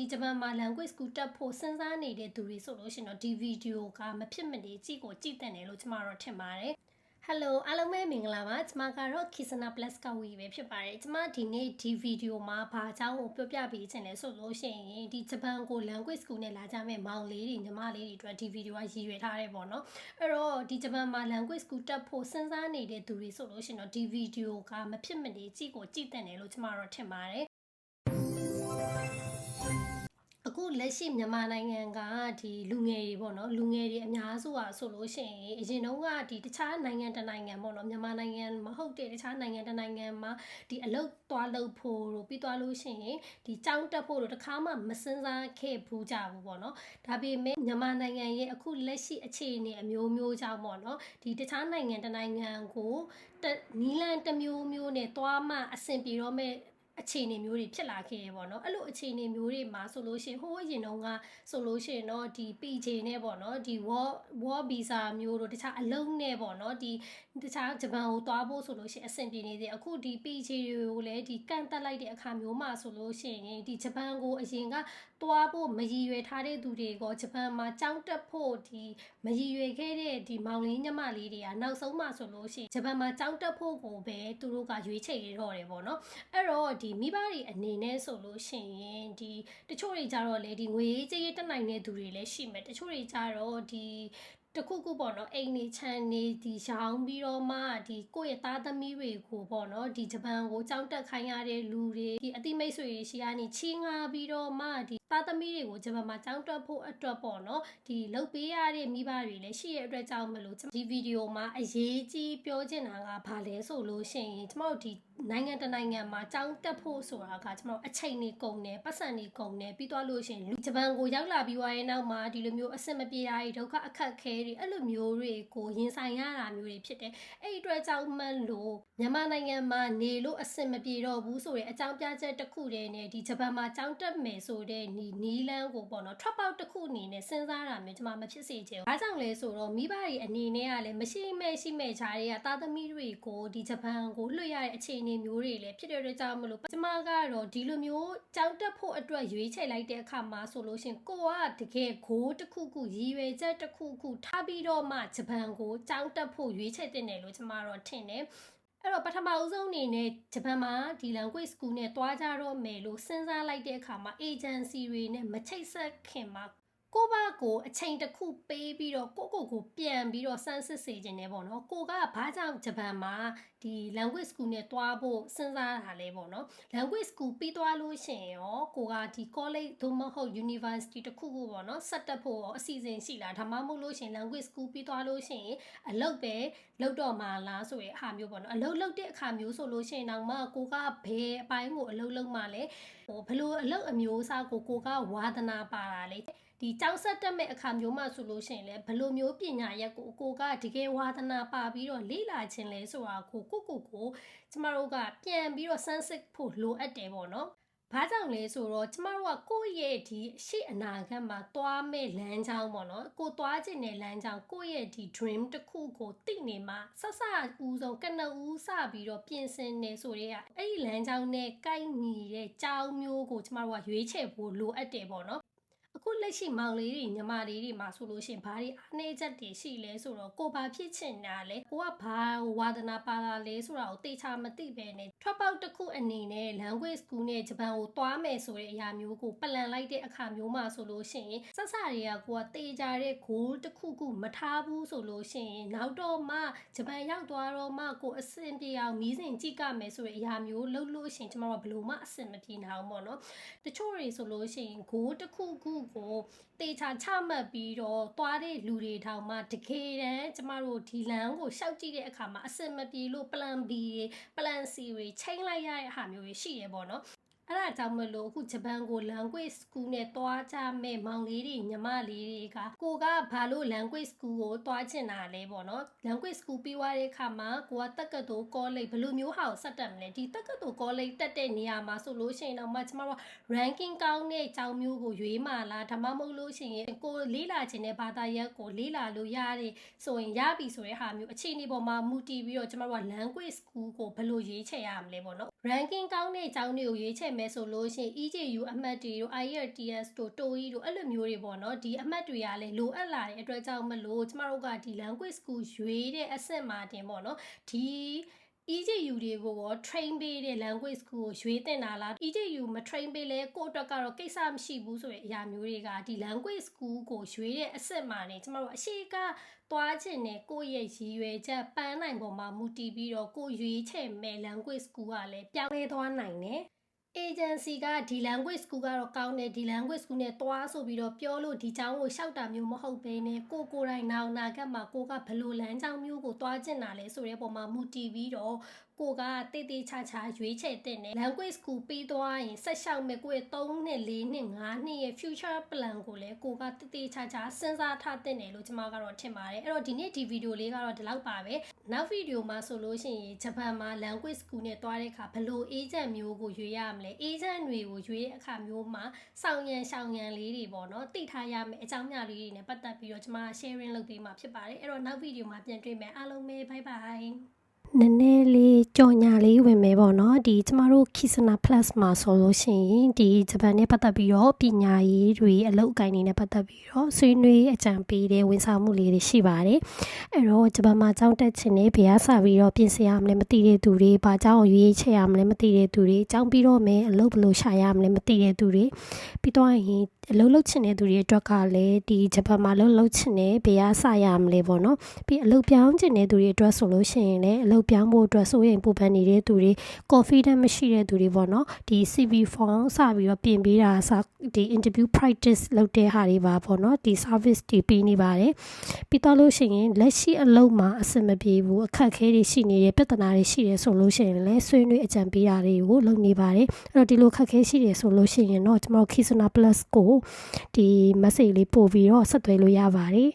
ဒီဂျပန်မှာ language school တက်ဖို့စဉ်းစားနေတဲ့သူတွေဆိုလို့ရှိရင်တော့ဒီဗီဒီယိုကမဖြစ်မနေကြည့်ကိုကြည့်တဲ့တယ်လို့ကျွန်မတော့ထင်ပါတယ်။ Hello အားလုံးပဲမင်္ဂလာပါကျွန်မကတော့ Kisana Plus ကဝီပဲဖြစ်ပါတယ်ကျွန်မဒီနေ့ဒီဗီဒီယိုမှာဘာအကြောင်းကိုပြောပြပေးချင်လဲဆိုလို့ရှိရင်ဒီဂျပန်ကို language school နဲ့လာကြမဲ့မောင်လေးတွေညီမလေးတွေအတွက်ဒီဗီဒီယိုကရည်ရွယ်ထားတယ်ပေါ့နော်အဲ့တော့ဒီဂျပန်မှာ language school တက်ဖို့စဉ်းစားနေတဲ့သူတွေဆိုလို့ရှိရင်တော့ဒီဗီဒီယိုကမဖြစ်မနေကြည့်ကိုကြည့်တဲ့တယ်လို့ကျွန်မတော့ထင်ပါတယ် အခုလက်ရှိမြန်မာနိုင်ငံကဒီလူငယ်တွေပေါ့နော်လူငယ်တွေအများစုอ่ะဆိုလို့ရှိရင်အရင်တုန်းကဒီတခြားနိုင်ငံတစ်နိုင်ငံပေါ့နော်မြန်မာနိုင်ငံမဟုတ်တဲ့တခြားနိုင်ငံတစ်နိုင်ငံမှာဒီအလုပ်သွားလုပ်ဖို့တို့ပြီးသွားလို့ရှိရင်ဒီကြောင်းတက်ဖို့တို့တခါမှမစင်စားခဲ့ဘူးကြဘူးပေါ့နော်ဒါပေမဲ့မြန်မာနိုင်ငံရဲ့အခုလက်ရှိအခြေအနေအမျိုးမျိုးကြောင့်ပေါ့နော်ဒီတခြားနိုင်ငံတစ်နိုင်ငံကိုနီလန်တစ်မျိုးမျိုးနဲ့သွားမှအဆင်ပြေတော့မဲ့ အခြေအနေမျိုးတွေဖြစ်လာခဲ့ရပေါ့နော်အဲ့လိုအခြေအနေမျိုးတွေမှာဆိုလို့ရှိရင်ဟိုးရင်တော့ကဆိုလို့ရှိရင်တော့ဒီ PJ နဲ့ပေါ့နော်ဒီ war war visa မျိုးတို့တခြားအလုံးနဲ့ပေါ့နော်ဒီတခြားဂျပန်ကိုသွားဖို့ဆိုလို့ရှိရင်အဆင်ပြေနေသေးအခုဒီ PJ တွေကိုလည်းဒီကန့်တက်လိုက်တဲ့အခါမျိုးမှာဆိုလို့ရှိရင်ဒီဂျပန်ကိုအရင်ကသွားဖို့မရည်ရွယ်ထားတဲ့သူတွေကဂျပန်မှာကြောင်းတက်ဖို့ဒီမရည်ရွယ်ခဲ့တဲ့ဒီမောင်လေးညမလေးတွေကနောက်ဆုံးမှဆိုလို့ရှိရင်ဂျပန်မှာကြောင်းတက်ဖို့ကိုပဲသူတို့ကရွေးချယ်ရတော့တယ်ပေါ့နော်အဲ့တော့ဒီမိဘတွေအနေနဲ့ဆိုလို့ရှိရင်ဒီတချို့တွေကြတော့လေဒီငွေရေးကြေးရေးတက်နိုင်တဲ့သူတွေလည်းရှိမယ်တချို့တွေကြတော့ဒီတခုခုပေါ့နော်အိမ်နေချမ်းနေဒီရောင်းပြီးတော့မှဒီကိုယ့်ရဲ့သားသမီးတွေကိုပေါ့နော်ဒီဂျပန်ကိုကြောင်းတက်ခိုင်းရတဲ့လူတွေဒီအတိမိတ်ဆွေတွေရှိရနေချီးငါပြီးတော့မှဒီသားသမီးတွေကိုဂျပန်မှာကြောင်းတက်ဖို့အတွက်ပေါ့နော်ဒီလုတ်ပေးရတဲ့မိဘတွေလည်းရှိရတဲ့အတွက်ကြောင့်မလို့ဒီဗီဒီယိုမှာအရေးကြီးပြောချင်တာကဘာလဲဆိုလို့ရှိရင်ကျမတို့ဒီနိုင်ငံတနိုင်ငံမှာကြောင်းတက်ဖို့ဆိုတာကကျမတို့အချိန်နေကုန်တယ်ပတ်စံနေကုန်တယ်ပြီးသွားလို့ရှိရင်လူဂျပန်ကိုရောက်လာပြီးွားရဲ့နောက်မှာဒီလိုမျိုးအဆင်မပြေတာတွေဒုက္ခအခက်ခဲတွေအဲ့လိုမျိုးတွေကိုရင်ဆိုင်ရတာမျိုးတွေဖြစ်တယ်အဲ့ဒီအတွက်ကြောင့်မှလို့မြန်မာနိုင်ငံမှာနေလို့အဆင်မပြေတော့ဘူးဆိုတဲ့အကြောင်းပြချက်တစ်ခုတည်းနဲ့ဒီဂျပန်မှာကြောင်းတက်မယ်ဆိုတဲ့နီနီလန်းကိုပေါ့နော် drop out တစ်ခုအနေနဲ့စဉ်းစားတာမျိုးကျမမဖြစ်စေချင်ဘူး။အားကြောင့်လဲဆိုတော့မိဘတွေအနေနဲ့ကလည်းမရှိမဲ့ရှိမဲ့ခြားတွေကသားသမီးတွေကိုဒီဂျပန်ကိုလွှတ်ရတဲ့အခြေအနေမျိုးတွေလည်းဖြစ်တဲ့အတွက်ကြောင့်မလို့ကျမကတော့ဒီလိုမျိုးကြောင်းတက်ဖို့အတွက်ရွေးချယ်လိုက်တဲ့အခါမှာဆိုလို့ရှင်ကိုကတကယ်ဂိုးတစ်ခုခုရည်ရွယ်ချက်တစ်ခုခုထားပြီးတော့မှဂျပန်ကိုကြောင်းတက်ဖို့ရွေးချယ်တင်တယ်လို့ကျမတော့ထင်တယ် အဲ့တော့ပထမအဆုံးအနေနဲ့ဂျပန်မှာဒီ language school နဲ့တွားကြတော့မယ်လို့စဉ်းစားလိုက်တဲ့အခါမှာ agency တွေနဲ့မချိတ်ဆက်ခင်မှာ ကိုဘကိုအချိန်တစ်ခုပေးပြီးတော့ကိုကိုကိုပြန်ပြီးတော့စမ်းစစ်စေခြင်းနဲ့ပေါ့နော်ကိုကဘာကြောင့်ဂျပန်မှာဒီ language school နဲ့တွားဖို့စဉ်းစားတာလဲပေါ့နော် language school ပြီးတွားလို့ရှိရင်ရောကိုကဒီ college သို့မဟုတ် university တစ်ခုခုပေါ့နော်ဆက်တက်ဖို့ရောအစီအစဉ်ရှိလားဒါမှမဟုတ်လို့ရှိရင် language school ပြီးတွားလို့ရှိရင်အလုပ်ပဲလုပ်တော့မှာလားဆိုတဲ့အခါမျိုးပေါ့နော်အလုပ်လုပ်တဲ့အခါမျိုးဆိုလို့ရှိရင်တော့မှကိုကဘယ်အပိုင်းကိုအလုပ်လုပ်မှလဲဟိုဘလို့အလုပ်အမျိုးအစားကိုကိုကဝါသနာပါတာလေ ဒီကြောက်ဆက်တက်မဲ့အခါမျိုးမှဆိုလို့ရှိရင်လည်းဘလိုမျိုးပညာရက်ကိုကိုကတကယ်ဝါသနာပါပြီးတော့လေ့လာခြင်းလဲဆိုတာကိုကိုကိုကိုကျမတို့ကပြန်ပြီးတော့စမ်းစစ်ဖို့လိုအပ်တယ်ပေါ့နော်ဘာကြောင့်လဲဆိုတော့ကျမတို့ကကိုယ့်ရဲ့ဒီရှေ့အနာဂတ်မှာသွားမဲ့လမ်းကြောင်းပေါ့နော်ကိုသွားခြင်းတဲ့လမ်းကြောင်းကိုယ့်ရဲ့ဒီ dream တစ်ခုကိုသိနေမှာဆက်ဆဦးဆုံးကနဦးစပြီးတော့ပြင်ဆင်နေဆိုတဲ့အဲ့ဒီလမ်းကြောင်းနဲ့ကိုက်ညီတဲ့ကြောင်းမျိုးကိုကျမတို့ကရွေးချယ်ဖို့လိုအပ်တယ်ပေါ့နော်အ ခုလက်ရှိမောင်လေးတွေညီမလေးတွေမှာဆိုလို့ရှိရင်ဘာတွေအားနည်းချက်တွေရှိလဲဆိုတော့ကိုဘာဖြစ်ချင်တာလဲကိုကဘာဝါဒနာပါလာလဲဆိုတာကိုတေချာမသိပဲနဲ့ထွက်ပေါက်တစ်ခုအနေနဲ့ language school နဲ့ဂျပန်ကိုသွားမယ်ဆိုတဲ့အရာမျိုးကိုပလန်လိုက်တဲ့အခါမျိုးမှာဆိုလို့ရှိရင်ဆက်စတွေကကိုကတေချာတဲ့ goal တစ်ခုခုမထားဘူးဆိုလို့ရှိရင်နောက်တော့မှဂျပန်ရောက်သွားတော့မှကိုအဆင်ပြေအောင်မီးစင်ကြည့်ကမယ်ဆိုတဲ့အရာမျိုးလုပ်လို့ရှိရင်ကျမတို့ကဘလို့မှအဆင်မပြေနိုင်ဘူးပေါ့နော်တချို့တွေဆိုလို့ရှိရင် goal တစ်ခုခုကိုတေချာချမှတ်ပြီးတော့သွားတဲ့လူတွေထောင်မှတကယ်တမ်းကျမတို့ဒီလမ်းကိုရှောက်ကြည့်တဲ့အခါမှာအဆင်မပြေလို့ plan B တွေ plan C တွေချိန်လိုက်ရတဲ့ဟာမျိုးတွေရှိရပေါ့နော် အဲ့ဒါကြောင့်မလို့အခုဂျပန်ကို language school နဲ့တွားကြမဲ့မောင်လေးတွေညီမလေးတွေကကိုကဘာလို့ language school ကိုတွားချင်တာလဲပေါ့နော် language school ပြီးသွားတဲ့အခါမှာကိုကတက္ကသိုလ် college ဘယ်လိုမျိုးဟာကိုဆက်တက်မလဲဒီတက္ကသိုလ် college တက်တဲ့နေရာမှာဆိုလို့ရှိရင်တော့မှကျမတို့ ranking ကောင်းတဲ့အကြောင်းမျိုးကိုရွေးမှလားဒါမှမဟုတ်လို့ရှိရင်ကိုလေးလာခြင်းတဲ့ဘာသာရပ်ကိုလေးလာလို့ရတယ်ဆိုရင်ရပြီဆိုတဲ့ဟာမျိုးအခြေအနေပေါ်မှာမူတည်ပြီးတော့ကျမတို့က language school ကိုဘယ်လိုရွေးချယ်ရမလဲပေါ့နော် ranking ကောင်းတဲ့အကြောင်းတွေကိုရွေးချယ်မယ်ဆိုလို့ရှိရင် EJU အမှတ်တွေတို့ IELTS တို့ TOEIC တို့အဲ့လိုမျိုးတွေပေါ့နော်ဒီအမှတ်တွေကလည်းလိုအပ်လာတဲ့အတွက်ကြောင့်မလို့ကျမတို့ကဒီ language school ရွေးတဲ့အဆင့်မှာတင်ပေါ့နော်ဒီ EJU တွေကိုရော train ပေးတဲ့ language school ကိုရွေးတင်တာလား EJU မ train ပေးလဲကိုယ့်အတွက်ကတော့ကိစ္စမရှိဘူးဆိုတဲ့အရာမျိုးတွေကဒီ language school ကိုရွေးတဲ့အဆင့်မှာနေကျမတို့အရှိကသွားခြင်းနဲ့ကိုယ့်ရဲ့ရည်ရွယ်ချက်ပန်းနိုင်ပေါ်မှာမူတည်ပြီးတော့ကိုယ်ရွေးချယ်မဲ့ language school ကလည်းပြောင်းလဲသွားနိုင်တယ် agency ကဒီ language school ကတော့ကောင်းတယ်ဒီ language school နဲ့တွားဆိုပြီးတော့ပြောလို့ဒီကျောင်းကိုရှောက်တာမျိုးမဟုတ်ဘဲနဲ့ကိုကိုယ်တိုင်နောက်နာကမှာကိုကဘယ်လိုလမ်းကြောင်းမျိုးကိုတွားကျင်တာလဲဆိုတဲ့ပုံမှာမူတည်ပြီးတော့ ကိုကတေးသေးချာချာရွေးချယ်တဲ့နဲ့ language school ပြီးသွားရင်ဆက်လျှောက်မဲ့ကိုယ့်ရဲ့3နှစ်4နှစ်5နှစ်ရဲ့ future plan ကိုလည်းကိုကတေးသေးချာချာစဉ်းစားထားတဲ့နယ်လို့ကျွန်မကတော့ထင်ပါတယ်အဲ့တော့ဒီနေ့ဒီဗီဒီယိုလေးကတော့ဒီလောက်ပါပဲနောက်ဗီဒီယိုမှာဆိုလို့ရှိရင်ဂျပန်မှာ language school နဲ့တွားတဲ့အခါဘယ်လို agent မျိုးကိုရွေးရမလဲ agent တွေကိုရွေးတဲ့အခါမျိုးမှာစောင့်ရန်ရှောင်ရန်လေးတွေပေါ့နော်သိထားရမယ်အကြောင်းအရာလေးတွေနဲ့ပတ်သက်ပြီးတော့ကျွန်မ sharing လုပ်ပေးမှာဖြစ်ပါတယ်အဲ့တော့နောက်ဗီဒီယိုမှာပြန်တွေ့မယ်အားလုံးပဲ bye bye နည်းနည်းလေးကြော်ညာလေးဝင်မယ်ပေါ့နော်ဒီကျမတို့ Kisana Plus မှာဆိုလို့ရှိရင်ဒီဂျပန်နဲ့ပတ်သက်ပြီးတော့ပညာရေးတွေအလုပ်အကိုင်းတွေနဲ့ပတ်သက်ပြီးတော့ဆွေးနွေးအကြံပေးတဲ့ဝန်ဆောင်မှုလေးတွေရှိပါတယ်အဲ့တော့ဂျပန်မှာကျောင်းတက်ချင်နေဘယ်အားစပြီးတော့ပြင်ဆင်ရမလဲမသိတဲ့သူတွေဘာကျောင်းကိုရွေးချယ်ရမလဲမသိတဲ့သူတွေကျောင်းပြီးတော့မယ်အလုပ်ဘယ်လိုရှာရမလဲမသိတဲ့သူတွေပြီးတော့ရင်အလုပ်လုပ်ချင်တဲ့သူတွေအတွက်ကလည်းဒီဂျပန်မှာလုပ်လုပ်ချင်တဲ့ဘယ်အားစရမလဲပေါ့နော်ပြီးအလုပ်ပြောင်းချင်တဲ့သူတွေအတွက်ဆိုလို့ရှိရင်လည်းအလုပ်ပြောင်းဖို့အတွက်စိုးရိမ်ပူပန်နေတဲ့သူတွေ confident မရှိတဲ့သူတွေပေါ့နော်ဒီ CV form စပြီးတော့ပြင်ပေးတာစဒီ interview practice လုပ်တဲ့ဟာတွေပါပေါ့နော်ဒီ service တွေပေးနေပါတယ်ပြီးတော့လို့ရှိရင်လက်ရှိအလုပ်မှာအဆင်မပြေဘူးအခက်အခဲတွေရှိနေတယ်ပြဿနာတွေရှိတယ်ဆိုလို့ရှိရင်လည်းဆွေးနွေးအကြံပေးတာတွေကိုလုပ်နေပါတယ်အဲ့တော့ဒီလိုခက်ခဲရှိတယ်ဆိုလို့ရှိရင်တော့ကျွန်တော် Kisuna Plus ကိုဒီ message လေးပို့ပြီးတော့ဆက်သွယ်လို့ရပါတယ်